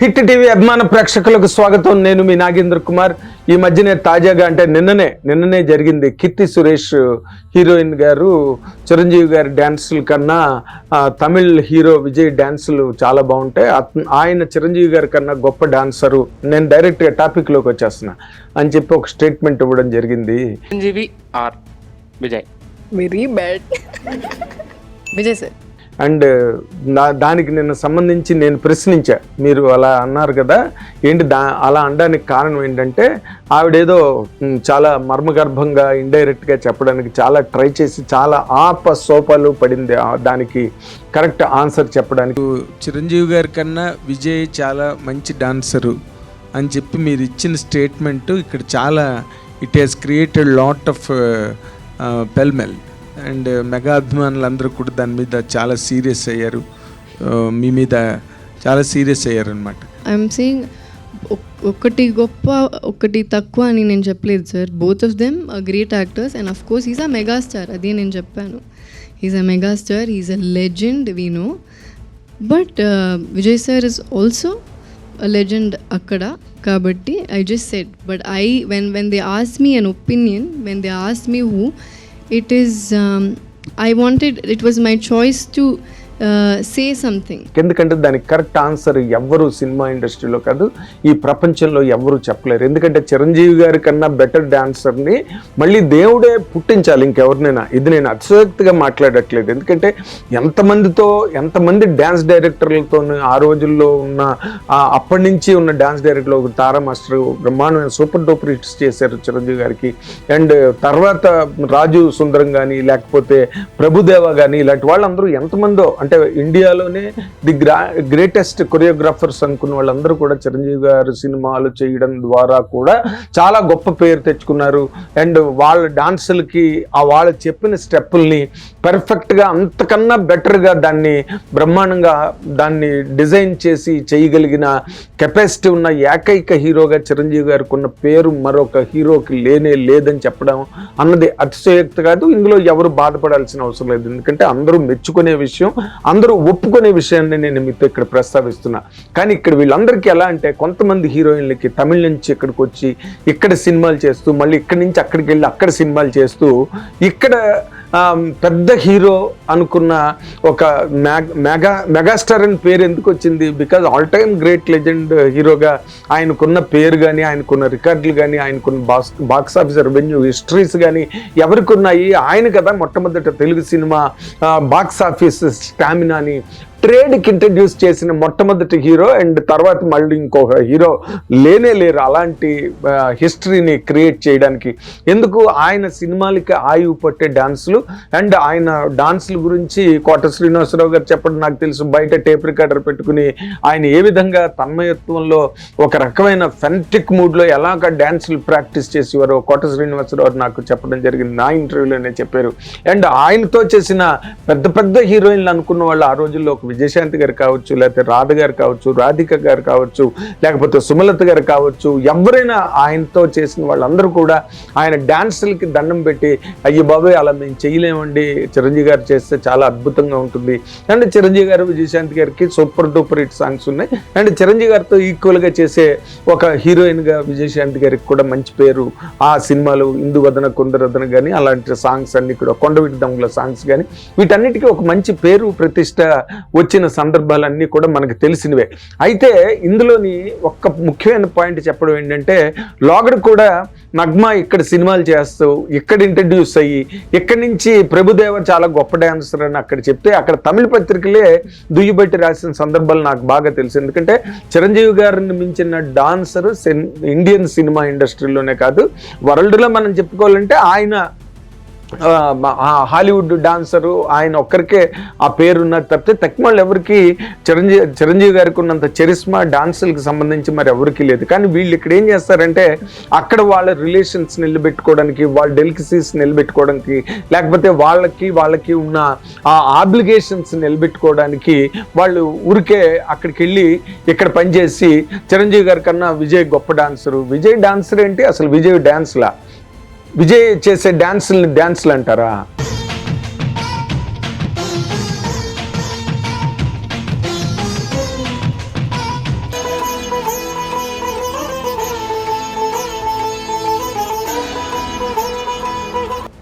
Hit TV అభిమాన ప్రేక్షకులకు స్వాగతం. నేను మీ నాగేంద్ర కుమార్. ఈ మధ్యనే తాజాగా అంటే నిన్ననే నిన్ననే జరిగింది కీర్తి సురేష్ హీరోయిన్ గారు చిరంజీవి గారి డ్యాన్సుల కన్నా తమిళ్ హీరో విజయ్ డ్యాన్సులు చాలా బాగుంటాయి. ఆయన చిరంజీవి గారి కన్నా గొప్ప డాన్సరు. నేను డైరెక్ట్గా టాపిక్లోకి వచ్చేస్తున్నా. అని చెప్పి ఒక స్టేట్మెంట్ ఇవ్వడం జరిగింది. Chiranjeevi or Vijay. Very bad Vijay sir. And నా దానికి నిన్న సంబంధించి నేను ప్రశ్నించా. మీరు అలా అన్నారు కదా ఏంటి దా అలా అనడానికి కారణం ఏంటంటే ఆవిడేదో చాలా మర్మగర్భంగా ఇండైరెక్ట్గా చెప్పడానికి చాలా ట్రై చేసి చాలా ఆప సోపాలు పడింది దానికి కరెక్ట్ ఆన్సర్ చెప్పడానికి. చిరంజీవి గారి కన్నా విజయ్ చాలా మంచి డాన్సరు అని చెప్పి మీరు ఇచ్చిన స్టేట్మెంట్ ఇక్కడ చాలా it has created lot of pellmell and mega అభిమానులందరూ కూడా దాని మీద చాలా సీరియస్ అయ్యారు. మీ మీద చాలా సీరియస్ అయ్యారు అనమాట ఐఎమ్ సేయింగ్ ఒకటి గొప్ప ఒకటి తక్కువ అని నేను చెప్పలేదు sir both of them great actors and of course is a megastar అదే నేను చెప్పాను. Is a megastar is a legend we know but Vijay sir is also legend అక్కడ కాబట్టి I just said but I when when they ask me an opinion when they ask me who it is um, i wanted it was my choice to Uh, say something ఎందుకంటే దానికి correct answer ఎవ్వరు cinema ఇండస్ట్రీలో కాదు ఈ ప్రపంచంలో ఎవ్వరు చెప్పలేరు. ఎందుకంటే చిరంజీవి గారి కన్నా బెటర్ డాన్సర్ని మళ్ళీ దేవుడే పుట్టించాలి ఇంకెవరినైనా. ఇది నేను అతిశక్తిగా మాట్లాడట్లేదు. ఎందుకంటే ఎంతమందితో ఎంతమంది డ్యాన్స్ డైరెక్టర్లతో ఆ రోజుల్లో ఉన్న ఆ అప్పటి నుంచి ఉన్న డ్యాన్స్ డైరెక్టర్లు ఒక తారా మాస్టర్ బ్రహ్మాండమైన సూపర్ డూపర్ హిట్స్ చేశారు చిరంజీవి గారికి. అండ్ తర్వాత రాజు సుందరం కానీ లేకపోతే ప్రభుదేవ కానీ ఇలాంటి వాళ్ళందరూ ఎంతమందో అంటే ఇండియాలోనే ది గ్రా గ్రేటెస్ట్ కొరియోగ్రాఫర్స్ అనుకున్న వాళ్ళందరూ కూడా చిరంజీవి గారు సినిమాలు చేయడం ద్వారా కూడా చాలా గొప్ప పేరు తెచ్చుకున్నారు. అండ్ వాళ్ళ డాన్సులకి ఆ వాళ్ళు చెప్పిన స్టెప్పుల్ని పర్ఫెక్ట్గా అంతకన్నా బెటర్గా దాన్ని బ్రహ్మాండంగా దాన్ని డిజైన్ చేసి చేయగలిగిన కెపాసిటీ ఉన్న ఏకైక హీరోగా చిరంజీవి గారికి ఉన్న పేరు మరొక హీరోకి లేనే లేదని చెప్పడం అన్నది అతిశయోక్తి కాదు. ఇందులో ఎవరు బాధపడాల్సిన అవసరం లేదు. ఎందుకంటే అందరూ మెచ్చుకునే విషయం అందరూ ఒప్పుకునే విషయాన్ని నేను మీతో ఇక్కడ ప్రస్తావిస్తున్నా. కానీ ఇక్కడ వీళ్ళందరికీ ఎలా అంటే కొంతమంది హీరోయిన్లకి తమిళ నుంచి ఇక్కడికి వచ్చి ఇక్కడ సినిమాలు చేస్తూ మళ్ళీ ఇక్కడి నుంచి అక్కడికి వెళ్ళి అక్కడ సినిమాలు చేస్తూ ఇక్కడ పెద్ద హీరో అనుకున్న ఒక మెగా మెగా మెగాస్టార్ అని పేరు ఎందుకు వచ్చింది? Because all time great legend హీరోగా ఆయనకున్న పేరు కానీ ఆయనకున్న రికార్డులు కానీ ఆయనకున్న box box office revenue histories కానీ ఎవరికి ఉన్నాయి ఆయన కదా మొట్టమొదట తెలుగు సినిమా బాక్స్ ఆఫీస్ స్టామినాని ట్రేడ్కి ఇంట్రడ్యూస్ చేసిన మొట్టమొదటి హీరో అండ్ తర్వాత మళ్ళీ ఇంకొక హీరో లేనే లేరు. అలాంటి హిస్టరీని క్రియేట్ చేయడానికి. ఎందుకు? ఆయన సినిమాలకి ఆయువు పట్టే డాన్సులు అండ్ ఆయన డాన్సుల గురించి కోట శ్రీనివాసరావు గారు చెప్పడం నాకు తెలుసు. బయట టేప్ రికార్డర్ పెట్టుకుని ఆయన ఏ విధంగా తన్మయత్వంలో ఒక రకమైన ఫెంటిక్ మూడ్లో ఎలాగ డాన్సులు ప్రాక్టీస్ చేసేవారో కోట శ్రీనివాసరావు నాకు చెప్పడం జరిగింది. నా ఇంటర్వ్యూలోనే చెప్పారు. అండ్ ఆయనతో చేసిన పెద్ద పెద్ద హీరోయిన్లు అనుకున్న వాళ్ళు ఆ రోజుల్లో ఒక విజయశాంతి గారు కావచ్చు లేకపోతే రాధ గారు కావచ్చు రాధిక గారు కావచ్చు లేకపోతే సుమలత గారు కావచ్చు ఎవరైనా ఆయనతో చేసిన వాళ్ళందరూ కూడా ఆయన డాన్సులకి దండం పెట్టి అయ్యి బాబాయ్ అలా మేము చేయలేమండి. చిరంజీవి గారు చేస్తే చాలా అద్భుతంగా ఉంటుంది. అండ్ చిరంజీవి గారు విజయశాంతి గారికి సూపర్ డూపర్ హిట్ సాంగ్స్ ఉన్నాయి. అండ్ చిరంజీవి గారితో ఈక్వల్గా చేసే ఒక హీరోయిన్గా విజయశాంతి గారికి కూడా మంచి పేరు. ఆ సినిమాలు ఇందు వదన కుందరదన కానీ అలాంటి సాంగ్స్ అన్ని కూడా కొండవీటి దమ్ముల సాంగ్స్ కానీ వీటన్నిటికీ ఒక మంచి పేరు ప్రతిష్ట వచ్చిన సందర్భాలన్నీ కూడా మనకు తెలిసినవే. అయితే ఇందులోని ఒక్క ముఖ్యమైన పాయింట్ చెప్పడం ఏంటంటే లోగడు కూడా నగ్మా ఇక్కడ సినిమాలు చేస్తూ ఇక్కడ ఇంట్రడ్యూస్ అయ్యి ఇక్కడి నుంచి ప్రభుదేవ చాలా గొప్ప డాన్సర్ అని అక్కడ చెప్తే అక్కడ తమిళ పత్రికలే దుయ్యబట్టి రాసిన సందర్భాలు నాకు బాగా తెలుసు. ఎందుకంటే చిరంజీవి గారిని మించిన డాన్సర్ ఇండియన్ సినిమా ఇండస్ట్రీలోనే కాదు వరల్డ్లో మనం చెప్పుకోవాలంటే ఆయన హాలీవుడ్ డాన్సరు ఆయన ఒక్కరికే ఆ పేరు ఉన్నది తప్పితే తక్కువ ఎవరికి చిరంజీవి చిరంజీవి గారికి ఉన్నంత చరిస్మా డాన్సులకు సంబంధించి మరి ఎవరికి లేదు. కానీ వీళ్ళు ఇక్కడ ఏం చేస్తారంటే అక్కడ వాళ్ళ రిలేషన్స్ నిలబెట్టుకోవడానికి వాళ్ళ డెలికసీస్ నిలబెట్టుకోవడానికి లేకపోతే వాళ్ళకి వాళ్ళకి ఉన్న ఆ ఆబ్లిగేషన్స్ నిలబెట్టుకోవడానికి వాళ్ళు ఊరికే అక్కడికి వెళ్ళి ఇక్కడ పనిచేసి చిరంజీవి గారి కన్నా విజయ్ గొప్ప డాన్సరు. విజయ్ డాన్సర్ ఏంటి? అసలు విజయ్ డాన్స్లా. విజయ్ చేసే డ్యాన్సులు డ్యాన్సులు అంటారా?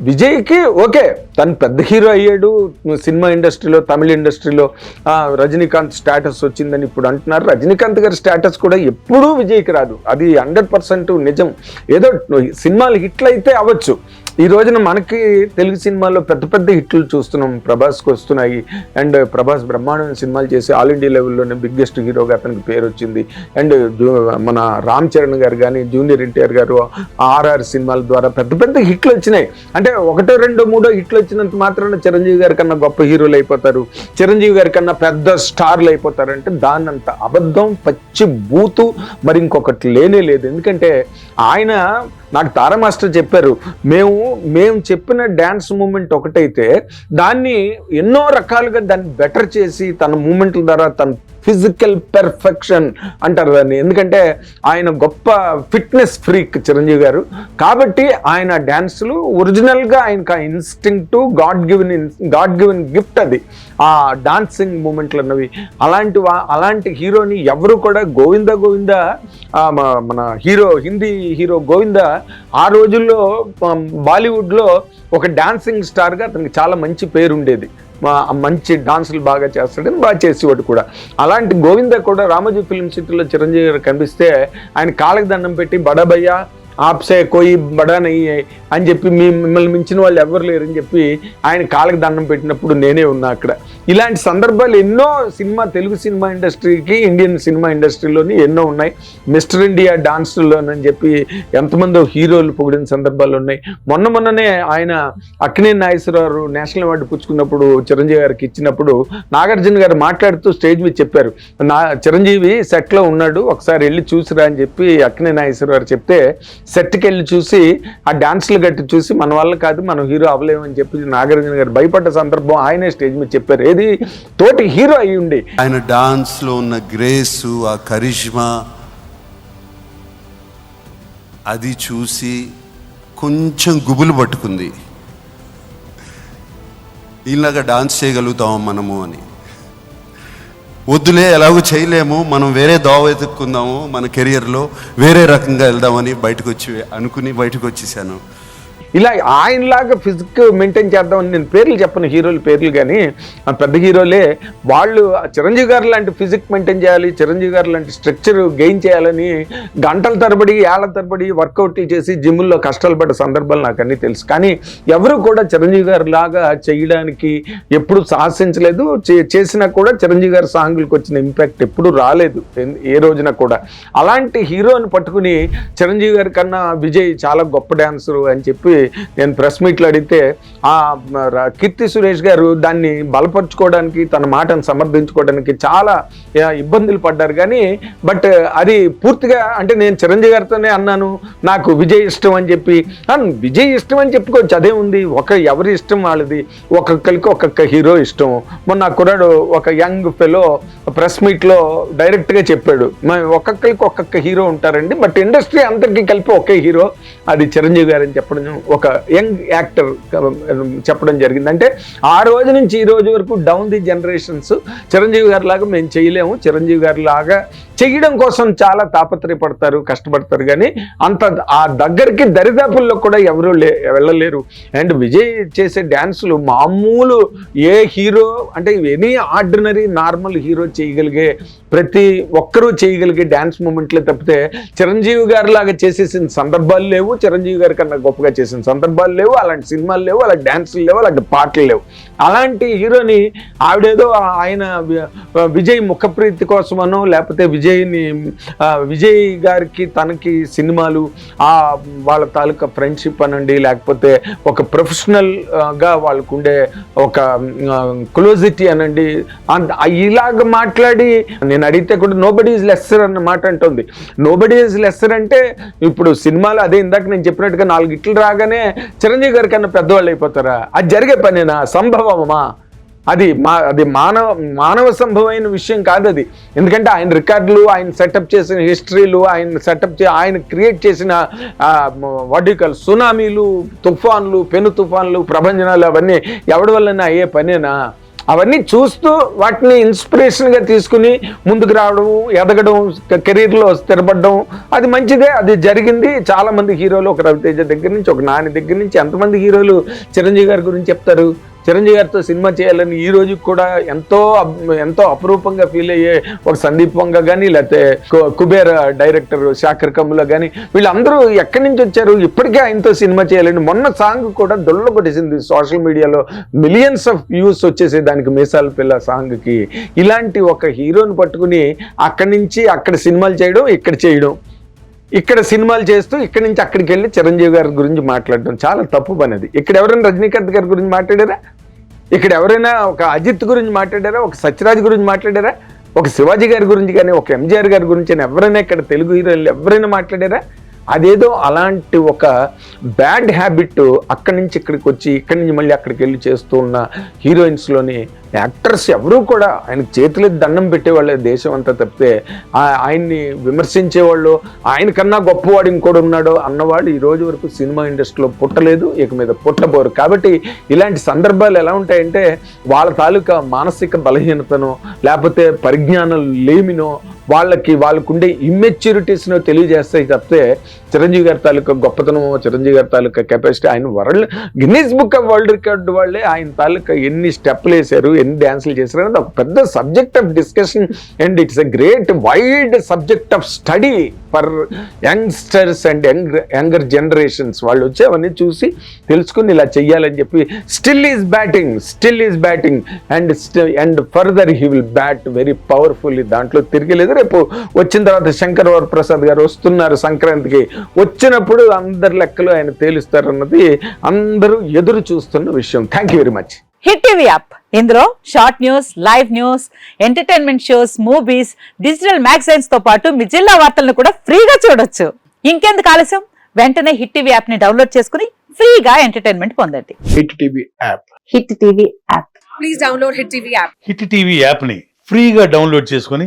విజయ్కి ఓకే. తను పెద్ద హీరో అయ్యాడు. సినిమా ఇండస్ట్రీలో తమిళ ఇండస్ట్రీలో రజనీకాంత్ స్టేటస్ వచ్చిందని ఇప్పుడు అంటున్నారు. రజనీకాంత్ గారి స్టేటస్ కూడా ఎప్పుడూ విజయ్కి రాదు. అది హండ్రెడ్ పర్సెంట్ నిజం. ఏదో సినిమాలు హిట్లు అయితే అవ్వచ్చు. ఈ రోజున మనకి తెలుగు సినిమాల్లో పెద్ద పెద్ద హిట్లు చూస్తున్నాం. ప్రభాస్కి వస్తున్నాయి. అండ్ ప్రభాస్ బ్రహ్మాండమైన సినిమాలు చేసి ఆల్ ఇండియా లెవెల్లోనే బిగ్గెస్ట్ హీరోగా అతనికి పేరు వచ్చింది. అండ్ మన రామ్ చరణ్ గారు కానీ జూనియర్ ఎన్టీఆర్ గారు ఆర్ఆర్ సినిమాల ద్వారా పెద్ద పెద్ద హిట్లు వచ్చినాయి. అంటే ఒకటో రెండో మూడో హిట్లు వచ్చినంత మాత్రాన చిరంజీవి గారి కన్నా గొప్ప హీరోలు అయిపోతారు. చిరంజీవి గారి కన్నా పెద్ద స్టార్లు అయిపోతారు అంటే దాన్ని అంత అబద్ధం పచ్చి బూతు మరి ఇంకొకటి లేనే లేదు. ఎందుకంటే ఆయన నాకు తారా మాస్టర్ చెప్పారు మేము మేము చెప్పిన డ్యాన్స్ మూమెంట్ ఒకటైతే దాన్ని ఎన్నో రకాలుగా దాన్ని బెటర్ చేసి తన మూమెంట్ల ద్వారా తన ఫిజికల్ పెర్ఫెక్షన్ అంటారు దాన్ని. ఎందుకంటే ఆయన గొప్ప ఫిట్నెస్ ఫ్రీక్ చిరంజీవి గారు. కాబట్టి ఆయన డ్యాన్సులు ఒరిజినల్గా ఆయనకు ఆ instinct God given God given gift అది. ఆ డాన్సింగ్ మూమెంట్లు అన్నవి. అలాంటి వా- అలాంటి హీరోని ఎవరు కూడా గోవింద గోవింద మన హీరో హిందీ హీరో గోవింద ఆ రోజుల్లో బాలీవుడ్లో ఒక డాన్సింగ్ స్టార్గా అతనికి చాలా మంచి పేరు ఉండేది మంచి డాన్సులు బాగా చేస్తాడని బాగా చేసేవాడు కూడా. అలాంటి గోవింద కూడా రామోజీ ఫిల్మ్ సిటీలో చిరంజీవి గారు కనిపిస్తే ఆయన కాళ్ళకి దండం పెట్టి బడబయ్య ఆప్సే కోయి బడా నయ్యి అని చెప్పి మీ మిమ్మల్ని మించిన వాళ్ళు ఎవరు లేరని చెప్పి ఆయన కాళ్ళకి దండం పెట్టినప్పుడు నేనే ఉన్నా అక్కడ. ఇలాంటి సందర్భాలు ఎన్నో సినిమా తెలుగు సినిమా ఇండస్ట్రీకి ఇండియన్ సినిమా ఇండస్ట్రీలోని ఎన్నో ఉన్నాయి. మిస్టర్ ఇండియా డాన్స్లోనని చెప్పి ఎంతమందో హీరోలు పొగిడిన సందర్భాలు ఉన్నాయి. మొన్న మొన్ననే ఆయన అక్కినే నాగేశ్వరరావు నేషనల్ అవార్డు పుచ్చుకున్నప్పుడు చిరంజీవి గారికి ఇచ్చినప్పుడు నాగార్జున గారు మాట్లాడుతూ స్టేజ్ మీద చెప్పారు. నా చిరంజీవి సెట్లో ఉన్నాడు ఒకసారి వెళ్ళి చూసిరా అని చెప్పి అక్కినే నాగేశ్వరరావు గారు చెప్తే సెట్కి వెళ్ళి చూసి ఆ డాన్స్లు గట్టి చూసి మన వల్ల కాదు మనం హీరో అవ్వలేమని చెప్పి నాగార్జున గారు భయపడ్డ సందర్భం ఆయనే స్టేజ్ మీద చెప్పారు. ఏది? తోటి హీరో అయి ఉండి. ఆయన డాన్స్లో ఉన్న గ్రేసు ఆ కరిష్మా అది చూసి కొంచెం గుబులు పట్టుకుంది. ఇలాగా డాన్స్ చేయగలుగుతాం మనము అని. వద్దులే ఎలాగో చేయలేము మనం వేరే దోవ వెతుక్కుందాము మన కెరియర్లో వేరే రకంగా వెళ్దామని బయటకు వచ్చి అనుకుని బయటకు వచ్చేసాను ఇలా ఆయనలాగా ఫిజిక్ మెయింటైన్ చేద్దామని నేను పేర్లు చెప్పను హీరోల పేర్లు కానీ ఆ పెద్ద హీరోలే వాళ్ళు ఆ చిరంజీవి గారు లాంటి ఫిజిక్ మెయింటైన్ చేయాలి చిరంజీవి గారు లాంటి స్ట్రక్చర్ గెయిన్ చేయాలని గంటల తరబడి ఏళ్ళ తరబడి వర్కౌట్లు చేసి జిమ్లో కష్టాలు పడ్డ సందర్భాలు నాకు అన్నీ తెలుసు. కానీ ఎవరు కూడా చిరంజీవి గారు లాగా చేయడానికి ఎప్పుడు సాహసించలేదు. చే- చేసినా కూడా చిరంజీవి గారి సాంగులకు వచ్చిన ఇంపాక్ట్ ఎప్పుడు రాలేదు. ఏ రోజున కూడా. అలాంటి హీరోని పట్టుకుని చిరంజీవి గారి కన్నా విజయ్ చాలా గొప్ప డాన్సరు అని చెప్పి నేను ప్రెస్ మీట్లో అడిగితే ఆ కీర్తి సురేష్ గారు దాన్ని బలపరుచుకోవడానికి తన మాటను సమర్థించుకోవడానికి చాలా ఇబ్బందులు పడ్డారు. కానీ బట్ అది పూర్తిగా అంటే నేను చిరంజీవి గారితోనే అన్నాను నాకు విజయ్ ఇష్టం అని చెప్పి. విజయ్ ఇష్టం అని చెప్పుకోవచ్చు. అదే ఉంది ఒక ఎవరి ఇష్టం వాళ్ళది. ఒక్కొక్కరికి ఒక్కొక్క హీరో ఇష్టం. మొన్న కుర్రాడు ఒక యంగ్ ఫెలో ప్రెస్ మీట్లో డైరెక్ట్గా చెప్పాడు. ఒక్కొక్కరికి ఒక్కొక్క హీరో ఉంటారండి బట్ ఇండస్ట్రీ అందరికీ కలిపి ఒకే హీరో అది చిరంజీవి గారు అని చెప్పడం ఒక యంగ్ యాక్టర్ చెప్పడం జరిగింది. అంటే ఆ రోజు నుంచి ఈ రోజు వరకు డౌన్ ది జనరేషన్స్ చిరంజీవి గారి లాగా మేము చేయలేము. చిరంజీవి గారి లాగా చేయడం కోసం చాలా తాపత్రయపడతారు కష్టపడతారు. కానీ అంత ఆ దగ్గరికి దరిదాపుల్లో కూడా ఎవరు లే వెళ్ళలేరు. అండ్ విజయ్ చేసే డ్యాన్సులు మామూలు ఏ హీరో అంటే ఎనీ ఆర్డినరీ నార్మల్ హీరో చేయగలిగే ప్రతి ఒక్కరూ చేయగలిగే డ్యాన్స్ మూమెంట్లే తప్పితే చిరంజీవి గారి లాగా చేసేసిన సందర్భాలు లేవు. చిరంజీవి గారి కన్నా గొప్పగా చేసిన సందర్భాలు లేవు అలాంటి సినిమాలు లేవు అలాంటి డ్యాన్సులు లేవు అలాంటి పాటలు లేవు. అలాంటి హీరోని ఆవిడేదో ఆయన విజయ్ ముఖప్రీతి కోసమనో లేకపోతే విజయ్ని విజయ్ గారికి తనకి సినిమాలు ఆ వాళ్ళ తాలూకా ఫ్రెండ్షిప్ అనండి లేకపోతే ఒక ప్రొఫెషనల్గా వాళ్ళకు ఉండే ఒక క్లోజిటీ అనండి. ఇలాగ మాట్లాడి నేను అడిగితే కూడా నోబడీ ఈజ్ లెస్సర్ అన్న మాట అంటుంది. నోబడీ ఈజ్ లెస్సర్ అంటే ఇప్పుడు సినిమాలు అదే ఇందాక నేను చెప్పినట్టుగా నాలుగు ఇట్లు రాగానే చిరంజీవి గారి కన్నా పెద్దవాళ్ళు అయిపోతారా? అది జరిగే పనేనా? సంభవమా? అది మా అది మానవ మానవ సంభవమైన విషయం కాదు అది. ఎందుకంటే ఆయన రికార్డులు ఆయన సెటప్ చేసిన హిస్టరీలు ఆయన సెటప్ చే ఆయన క్రియేట్ చేసిన వడ్డీకల్ సునామీలు తుఫాన్లు పెను తుఫాన్లు ప్రభంజనాలు అవన్నీ ఎవడి వల్లనే అయ్యే పనేనా? అవన్నీ చూస్తూ వాటిని ఇన్స్పిరేషన్గా తీసుకుని ముందుకు రావడం ఎదగడం కెరీర్లో స్థిరపడడం అది మంచిదే అది జరిగింది. చాలా మంది హీరోలు ఒక రవితేజ దగ్గర నుంచి ఒక నాని దగ్గర నుంచి ఎంతమంది హీరోలు చిరంజీవి గారి గురించి చెప్తారు? చిరంజీవి గారితో సినిమా చేయాలని ఈ రోజుకి కూడా ఎంతో అబ్- ఎంతో అపరూపంగా ఫీల్ అయ్యే ఒక సందీప్ వంగ కానీ లేకపోతే కుబేర కుబేర్ డైరెక్టర్ శాఖర్ కమ్ముల కానీ వీళ్ళందరూ ఎక్కడి నుంచి వచ్చారు? ఇప్పటికే ఆయనతో సినిమా చేయాలని మొన్న సాంగ్ కూడా డొల్ల కొట్టేసింది సోషల్ మీడియాలో. మిలియన్స్ ఆఫ్ వ్యూస్ వచ్చేసి దానికి మీసాల పిల్ల సాంగ్కి. ఇలాంటి ఒక హీరోని పట్టుకుని అక్కడి నుంచి అక్కడ సినిమాలు చేయడం ఇక్కడ చేయడం. ఇక్కడ సినిమాలు చేస్తూ ఇక్కడి నుంచి అక్కడికి వెళ్ళి చిరంజీవి గారి గురించి మాట్లాడడం చాలా తప్పు పని అది. ఇక్కడ ఎవరైనా రజనీకాంత్ గారి గురించి మాట్లాడారా? ఇక్కడ ఎవరైనా ఒక అజిత్ గురించి మాట్లాడారా? ఒక సత్యరాజ్ గురించి మాట్లాడారా? ఒక శివాజీ గారి గురించి కానీ ఒక ఎంజీఆర్ గారి గురించి కానీ ఎవరైనా ఇక్కడ తెలుగు హీరోలు ఎవరైనా మాట్లాడారా? అదేదో అలాంటి ఒక బ్యాడ్ హ్యాబిట్ అక్కడి నుంచి ఇక్కడికి వచ్చి ఇక్కడి నుంచి మళ్ళీ అక్కడికి వెళ్ళి చేస్తూ ఉన్న హీరోయిన్స్లోని యాక్టర్స్ ఎవరూ కూడా ఆయనకు చేతులు దండం పెట్టేవాళ్ళే దేశం అంతా తప్పితే ఆయన్ని విమర్శించేవాళ్ళు ఆయన కన్నా గొప్పవాడు ఇంకోడు ఉన్నాడు అన్నవాడు ఈ రోజు వరకు సినిమా ఇండస్ట్రీలో పుట్టలేదు ఇక మీద పుట్టబోరు. కాబట్టి ఇలాంటి సందర్భాలు ఎలా ఉంటాయంటే వాళ్ళ తాలూకా మానసిక బలహీనతను లేకపోతే పరిజ్ఞానం లేమినో వాళ్ళకి వాళ్ళకుండే ఇమ్మెచ్యూరిటీస్ను తెలియజేస్తాయి తప్పితే చిరంజీవి గారి తాలూకా గొప్పతనం చిరంజీవి గారి తాలూకా కెపాసిటీ ఆయన world Guinness book of world record వాళ్ళే ఆయన తాలూకా ఎన్ని స్టెప్లు వేశారు ఎన్ని డ్యాన్సులు చేశారు అనేది ఒక పెద్ద subject of discussion and it's a great wide subject of study for youngsters and young younger generations వాళ్ళు వచ్చి అవన్నీ చూసి తెలుసుకుని ఇలా చెయ్యాలని చెప్పి still is batting still is batting and and further he will bat very powerfully దాంట్లో తిరిగిలేదు రేపు వచ్చిన తర్వాత శంకర్ వరప్రసాద్ గారు వస్తున్నారు సంక్రాంతికి. వచ్చినప్పుడు అందరి లెక్కలు ఆయన తేలుస్తారు అన్నది అందరూ ఎదురు చూస్తున్న విషయం. Thank you very much hit TV app. ఇందులో short news live news entertainment shows movies digital మ్యాగజైన్స్తో పాటు మీ జిల్లా వార్తలను కూడా ఫ్రీగా చూడొచ్చు. ఇంకెందుకు ఆలస్యం? వెంటనే హిట్ టీవీ యాప్ని డౌన్లోడ్ చేసుకుని ఫ్రీగా ఎంటర్టైన్మెంట్ పొందండి. Hit TV app. Hit TV app. Hit TV యాప్ని ఫ్రీగా డౌన్లోడ్ చేసుకొని